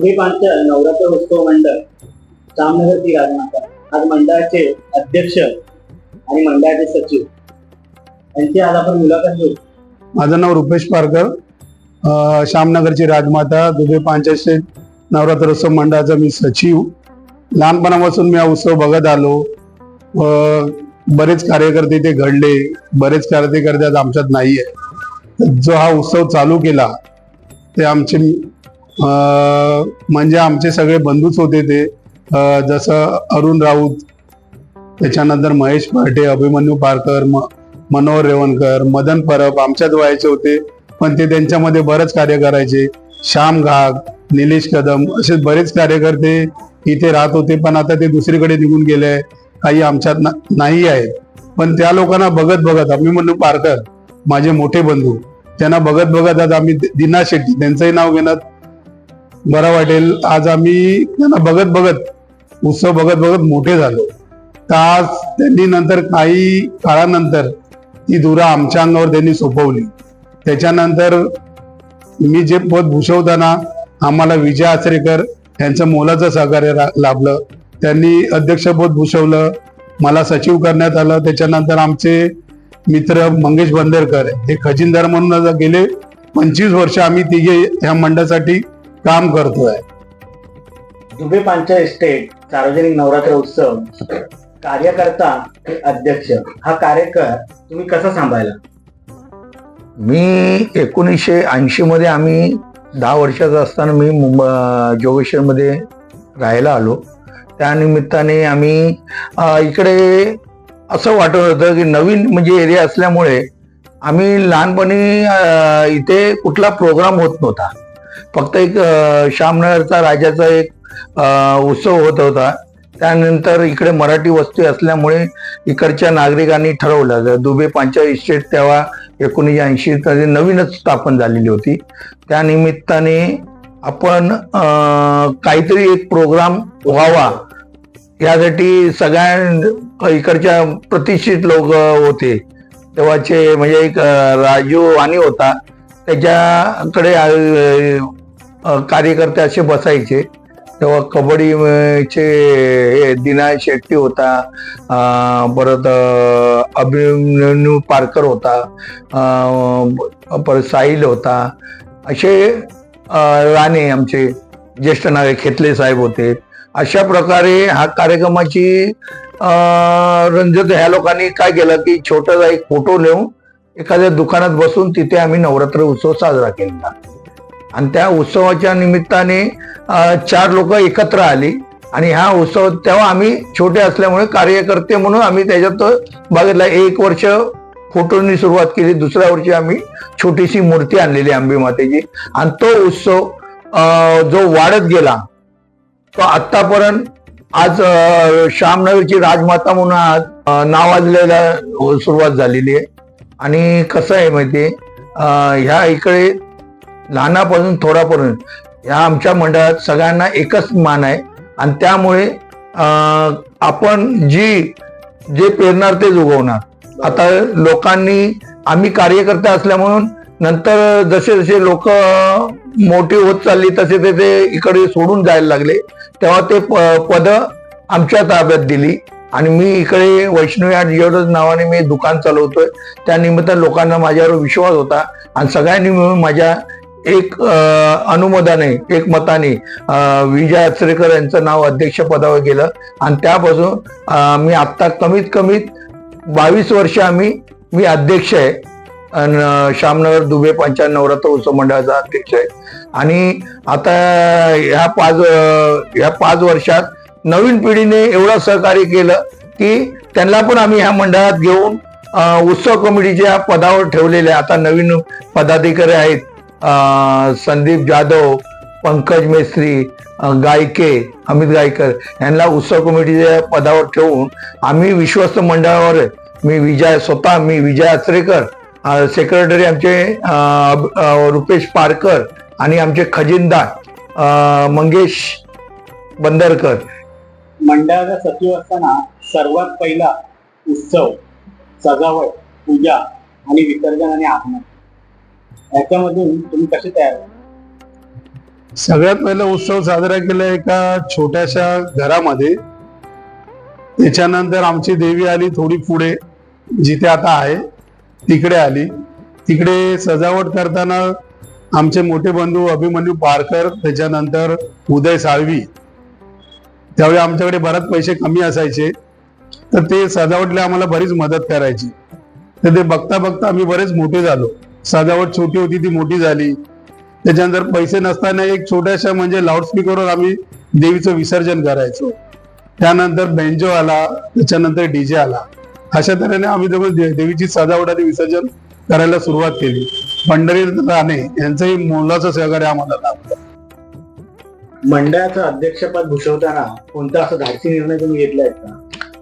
दुबीपांच नवरात्र उत्सव मंडळ. जामनगरची राजमाता आज मंडळाचे अध्यक्ष आणि मंडळाचे सचिव. यांची आज आपण मुलाखत घेऊ. माझं नाव रुपेश पारकर. श्यामनगरची राजमाता दुबे नवरात्र नवरात्रोत्सव मंडळाचा मी सचिव. लहानपणापासून मी हा उत्सव बघत आलो. बरेच कार्यकर्ते ते घडले. बरेच कार्यकर्ते आज आमच्यात नाही आहे जो हा उत्सव चालू केला ते आमचे म्हणजे आमचे सगळे बंधूच होते ते. जसं अरुण राऊत त्याच्यानंतर महेश पार्टे अभिमन्यू पारकर म मनोहर रेवणकर मदन परब आमच्याच वयाचे होते. पण ते त्यांच्यामध्ये बरंच कार्य करायचे. श्याम घाग निलेश कदम असे बरेच कार्यकर्ते इथे राहत होते. पण आता ते दुसरीकडे निघून गेले. काही आमच्यात ना- नाही आहेत. पण त्या लोकांना बघत बघत अभिमन्यू पारकर माझे मोठे बंधू त्यांना बघत बघत आज आम्ही दिना शेट्टी त्यांचंही नाव घेण्यात बरं वाटेल. आज आम्ही त्यांना बघत बघत उत्सव बघत बघत मोठे झालो. तर आज त्यांनी नंतर काही काळानंतर ती धुरा आमच्या अंगावर त्यांनी सोपवली. त्याच्यानंतर मी जे पद भूषवताना आम्हाला विजय आचरेकर यांचं मोलाचं सहकार्य लाभलं. त्यांनी अध्यक्षपद भूषवलं. मला सचिव करण्यात आलं. त्याच्यानंतर आमचे मित्र मंगेश बंदेरकर हे खजिनदार म्हणून गेले. पंचवीस वर्ष आम्ही तिघे ह्या मंडळासाठी काम करतोय. दुबे पांच एस्टेट सार्वजनिक नवरात्र उत्सव कार्यकर्ता ते अध्यक्ष हा कार्यकर तुम्ही कसा सांभाळला? मी एकोणीसशे ऐंशी मध्ये आम्ही दहा वर्षाचा असताना मी मुंबई जोगेश्वरमध्ये राहायला आलो. त्या निमित्ताने आम्ही अ, इकडे असं वाटत होतं की नवीन म्हणजे एरिया असल्यामुळे आम्ही लहानपणी अ, इथे कुठला प्रोग्राम होत नव्हता. फक्त एक श्यामनगरचा राजाचा एक उत्सव होत होता. त्यानंतर इकडे मराठी वस्ती असल्यामुळे इकडच्या नागरिकांनी ठरवलं. दुबे पांचा इस्टेट तेव्हा एकोणीसशे ऐंशी मध्ये नवीनच स्थापन झालेली होती. त्या निमित्ताने आपण काहीतरी एक प्रोग्राम व्हावा. यासाठी सगळ्या इकडच्या प्रतिष्ठित लोक होते. तेव्हाचे म्हणजे एक राजू वाणी होता. त्याच्याकडे कार्यकर्ते असे बसायचे. तेव्हा कबड्डीचे हे दिनाय शेट्टी होता परत अभिमन्यू पारकर होता परत साहिल होता. असे राणे आमचे ज्येष्ठ नागरिक खेतले साहेब होते. अशा प्रकारे हा कार्यक्रमाची रंजत ह्या लोकांनी काय केलं की छोटासा एक फोटो नेऊन एखाद्या दुकानात बसून तिथे आम्ही नवरात्र उत्सव साजरा केला. आणि त्या उत्सवाच्या निमित्ताने चार लोक एकत्र आली. आणि हा उत्सव तेव्हा आम्ही छोटे असल्यामुळे कार्यकर्ते म्हणून आम्ही त्याच्यात बघितला. एक वर्ष फोटोनी सुरुवात केली. दुसऱ्या वर्षी आम्ही छोटीशी मूर्ती आणलेली आंबे मातेची. आणि तो उत्सव जो वाढत गेला तो आतापर्यंत आज श्यामनगरची राजमाता म्हणून आज नावाजलेला सुरुवात झालेली आहे. आणि कसं आहे माहिती ह्या इकडे लहानापासून थोडापर्यंत ह्या आमच्या मंडळात सगळ्यांना एकच मान आहे. आणि त्यामुळे आपण जी जे पेरणार तेच उगवणार. आता लोकांनी आम्ही कार्यकर्ते असल्यामुळे नंतर जसे जसे लोक मोठी होत चालली तसे ते ते इकडे सोडून जायला लागले. तेव्हा ते पद आमच्या ताब्यात दिली. आणि मी इकडे वैष्णवी आर्ट ज्वेलर्स नावाने मी दुकान चालवतोय. त्यानिमित्त लोकांना माझ्यावर विश्वास होता आणि सगळ्यांनी मिळून माझ्या एक अनुमोदाने एक मताने विजय आचरेकर यांचं नाव अध्यक्षपदावर गेलं. आणि त्यापासून मी आत्ता कमीत कमीत बावीस वर्ष आम्ही मी अध्यक्ष आहे. श्यामनगर दुबे पंचायत नवरात्र उत्सव मंडळाचा अध्यक्ष आहे. आणि आता ह्या पाच अं, ह्या पाच वर्षात नवीन पिढीने एवढं सहकार्य केलं की त्यांना पण आम्ही ह्या मंडळात घेऊन उत्सव कमिटीच्या पदावर ठेवलेले आता नवीन पदाधिकारी आहेत संदीप जाधव पंकज मेस्त्री गायके अमित गायकर यांना उत्सव कमिटीच्या पदावर ठेवून आम्ही विश्वस्त मंडळावर मी विजय स्वतः मी विजय आचरेकर सेक्रेटरी आमचे रुपेश पारकर आणि आमचे खजिनदार मंगेश बंदरकर मंडळाचा सचिव असताना सर्वात पहिला उत्सव सजावट पूजा आणि विसर्जन आणि आगमन. याच्यामधून तुम्ही कसे तयार सगळ्यात पहिला उत्सव साजरा केला एका छोट्याशा घरामध्ये. त्याच्यानंतर आमची देवी आली थोडी पुढे जिथे आता आहे तिकडे आली. तिकडे सजावट करताना आमचे मोठे बंधू अभिमन्यू पारकर त्याच्यानंतर उदय साळवी त्यावेळी आमच्याकडे बराच पैसे कमी असायचे. तर ते सजावटला आम्हाला बरीच मदत करायची. तर ते बघता बघता आम्ही बरेच मोठे झालो. सजावट छोटी होती ती मोठी झाली. त्याच्यानंतर पैसे नसताना एक छोट्याशा म्हणजे लाऊडस्पीकरवर आम्ही देवीचं विसर्जन करायचो. त्यानंतर बेंजो आला त्याच्यानंतर डीजे आला. अशा तऱ्हेने आम्ही जवळ देवीची सजावट आणि विसर्जन करायला सुरुवात केली. पंढरी राणे यांचंही मोलाचं सहकार्य आम्हाला लाभलं. मंडळाचं अध्यक्षपद भूषवताना कोणता असा धाडसी निर्णय तुम्ही घेतलाय का?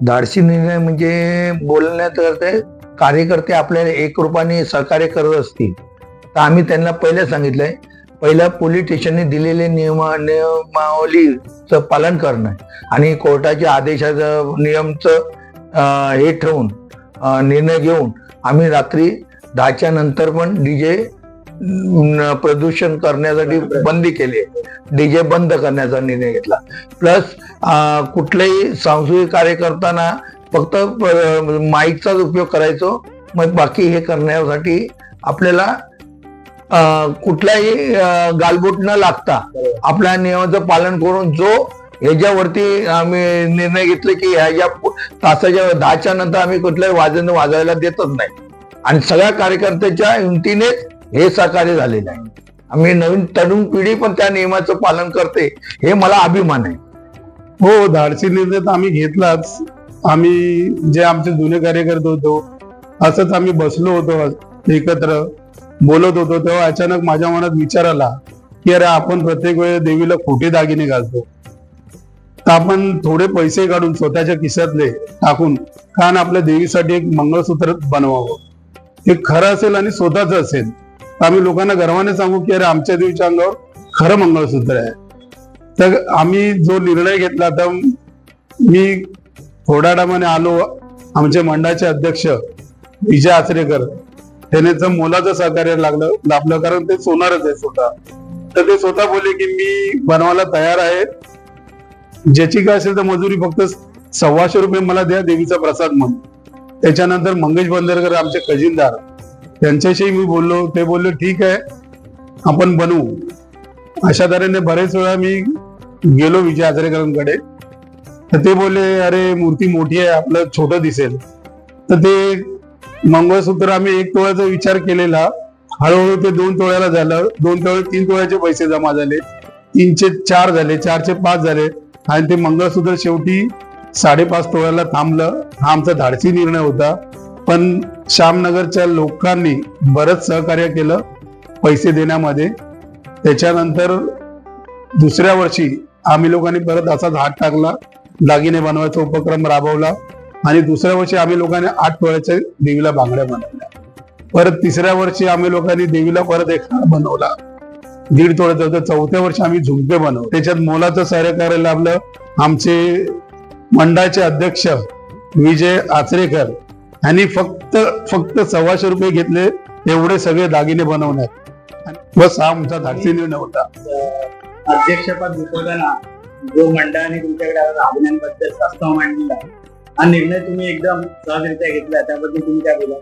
धाडसी निर्णय म्हणजे बोलण्यात करते कार्यकर्ते आपल्याला एक रूपाने सहकार्य करत असतील. तर आम्ही त्यांना पहिले सांगितलंय पहिल्या पोलीस स्टेशनने दिलेले नियम नियमावलीचं पालन करणं आणि कोर्टाच्या आदेशाचं नियमचं हे ठेवून निर्णय घेऊन आम्ही रात्री दहाच्या नंतर पण डीजे प्रदूषण करण्यासाठी बंदी केली डीजे बंद करण्याचा निर्णय घेतला. प्लस कुठलेही सांस्कृतिक कार्य करताना फक्त माईकचाच उपयोग करायचो. मग बाकी हे करण्यासाठी आपल्याला कुठलाही गालबोट न लागता आपल्या नियमाचं पालन करून जो ह्याच्यावरती आम्ही निर्णय घेतले की ह्याच्या पु- तासाच्या दहाच्या नंतर आम्ही कुठल्याही वाजन वाजायला देतच नाही. आणि सगळ्या कार्यकर्त्याच्या हिमतीनेच हे सहकार्य झालेलं आहे. आम्ही नवीन तरुण पिढी पण त्या नियमाचं पालन करते हे मला अभिमान आहे. हो धाडसी निर्णय तर आम्ही घेतलाच. आम्ही जे आमचे जुने कार्यकर्ते होतो असंच आम्ही बसलो होतो एकत्र बोलत होतो. तेव्हा अचानक माझ्या मनात विचार आला की अरे आपण प्रत्येक वेळेस देवीला खोटे दागिने घालतो. तर आपण थोडे पैसे काढून स्वतःच्या खिशातले टाकून कारण आपल्या देवीसाठी एक मंगळसूत्र बनवावं. हे खरं असेल आणि स्वतःच असेल. आम्ही लोकांना गर्वाने सांगू की अरे आमच्या देवीच्या अंगावर खरं मंगळसूत्र आहे. तर आम्ही जो निर्णय घेतला तर मी थोड्या आलो. आमचे मंडळाचे अध्यक्ष विजय आचरेकर त्याने मोलाचं सहकार्य लागलं लाभलं कारण ते सोनारच आहे स्वतः. तर ते स्वतः बोलले की मी बनवायला तयार आहे. ज्याची काय असेल तर मजुरी फक्त सव्वाशे रुपये मला द्या देवीचा प्रसाद म्हणून. त्याच्यानंतर मंगेश बंदरकर आमचे खजिनदार त्यांच्याशी मी बोललो ते बोललो ठीक आहे आपण बनवू अशा तऱ्हेने बरेच वेळा मी गेलो विजय आचरेकरांकडे तर ते बोलले अरे मूर्ती मोठी आहे आपलं छोटं दिसेल. तर ते मंगळसूत्र आम्ही एक तोळ्याचा विचार केलेला. हळूहळू ते दोन तोळ्याला झालं. दोन तोळे तीन तोळ्याचे पैसे जमा झाले. तीनचे चार झाले चारचे पाच झाले. आणि ते मंगळसूत्र शेवटी साडेपाच तोळ्याला थांबलं. हा आमचा धाडसी निर्णय होता. पण श्यामनगरच्या लोकांनी बरंच सहकार्य केलं पैसे देण्यामध्ये. त्याच्यानंतर दुसऱ्या वर्षी आम्ही लोकांनी परत असाच हात टाकला दागिने बनवायचा उपक्रम राबवला आणि दुसऱ्या वर्षी आम्ही लोकांनी आठ तोळ्याच्या देवीला बांगड्या बनवल्या. परत तिसऱ्या वर्षी आम्ही लोकांनी देवीला परत एक हार बनवला. दीड तोळ्याचा होता चौथ्या वर्षी आम्ही झुंके बनवले. त्याच्यात मोलाचं सहकार्य लाभलं. आमचे मंडळाचे अध्यक्ष विजय आचरेकर यांनी फक्त फक्त सव्वाशे रुपये घेतले एवढे सगळे दागिने बनवण्यात आणि बस हा आमचा धाडसी निर्णय होता. अध्यक्षपद भूषवताना जो मंडळाने तुमच्याकडे अभिनंदनबद्दल प्रस्ताव मांडलेला हा निर्णय तुम्ही एकदम सहजरित्या घेतला त्याबद्दल तुम्ही काय बोला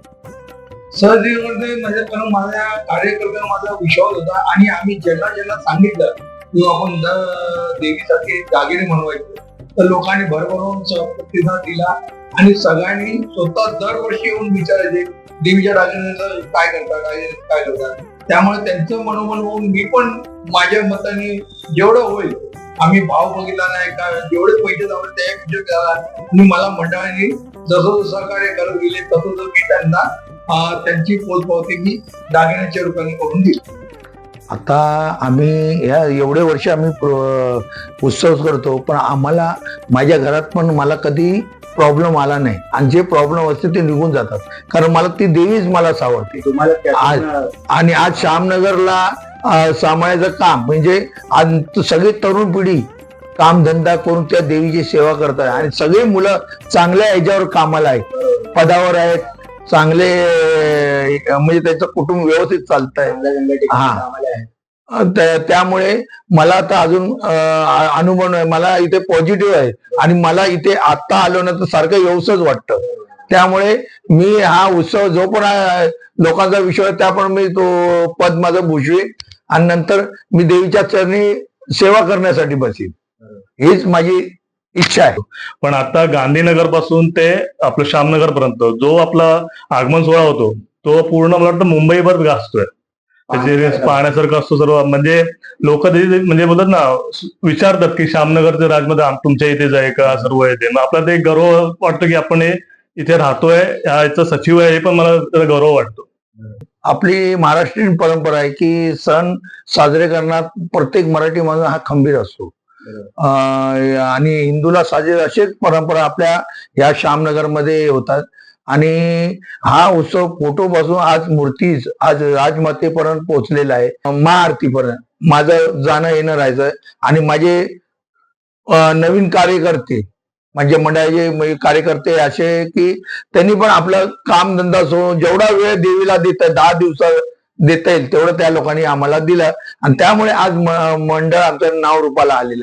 सहजीमध्ये म्हणजे कारण माझ्या कार्यकर्त्यांवर माझा विश्वास होता आणि आम्ही ज्यांना ज्यांना सांगितलं की आपण द- देवीसाठी दागिने बनवायचे. तर लोकांनी भरभरून प्रतिसाद दिला. आणि सगळ्यांनी स्वतः दरवर्षी येऊन विचारायचे देवीच्या दागिन्याचं काय करता काय काय करता. त्यामुळे त्यांचं मनोमन होऊन मी पण माझ्या मताने जेवढं होईल आम्ही भाव बघितला नाही का जेवढे पैसे जावले त्या विचार केला आणि मला मंडळाने जसं जसं कार्य करत गेले तसं तसं मी त्यांना त्यांची पोचपावती मी दागिन्याच्या रूपाने करून दिली. आता आम्ही या एवढे वर्ष आम्ही उत्सव करतो पण आम्हाला माझ्या घरात पण मला कधी प्रॉब्लेम आला नाही. आणि जे प्रॉब्लेम असते ते निघून जातात. कारण मला ती देवीच मला सावरते. त्यातून, आणि आज श्यामनगरला सांभाळायचं काम म्हणजे आज सगळी तरुण पिढी कामधंदा करून त्या देवीची सेवा करतात. आणि सगळी मुलं चांगल्या ह्याच्यावर कामाला आहेत. पदावर आहेत चांगले आहे. म्हणजे त्याचं कुटुंब व्यवस्थित चालत आहे हा. त्यामुळे मला आता अजून अनुभव नाही. मला इथे पॉझिटिव्ह आहे. आणि मला इथे आता आलो ना तर सारखं व्यवसायच वाटतं. त्यामुळे मी हा उत्सव जो पण आहे, लोकांचा विषय आहे, त्या पण मी तो पद माझं भूषवेन आणि नंतर मी देवीच्या चरणी सेवा करण्यासाठी बसेन. हीच माझी इच्छा आहे. पण आता गांधीनगरपासून ते आपलं श्यामनगर पर्यंत जो आपला आगमन सोहळा होतो तो पूर्ण मला वाटतं मुंबईभर गाजतोय. त्याचे पाहण्यासारखं असतो सर्व. म्हणजे लोक म्हणजे बोलतात ना विचारतात की श्यामनगरचे राजमध्ये तुमच्या इथेच आहे का सर्व येते मग आपला ते गर्व वाटतं की आपण इथे राहतोय याचा सचिव आहे हे पण मला गौरव वाटतो. आपली महाराष्ट्रीयन परंपरा आहे की सण साजरे करण्यात प्रत्येक मराठी माणूस हा खंबीर असतो. आणि हिंदूला साजरे असेच परंपरा आपल्या या श्यामनगरमध्ये होतात. आणि हा उत्सव फोटो पासून आज मूर्तीच आज राजमातेपर्यंत पोहोचलेला आहे. महाआरतीपर्यंत माझं जाणं येणं राहायचं आणि माझे नवीन कार्यकर्ते म्हणजे मंडळाचे कार्यकर्ते असे की त्यांनी पण आपलं काम धंदा सोडून जेवढा वेळ देवीला देत दहा दिवसा देता येईल तेवढं त्या लोकांनी आम्हाला दिलं. आणि त्यामुळे आज मंडळ आमचं नाव रूपाला आलेलं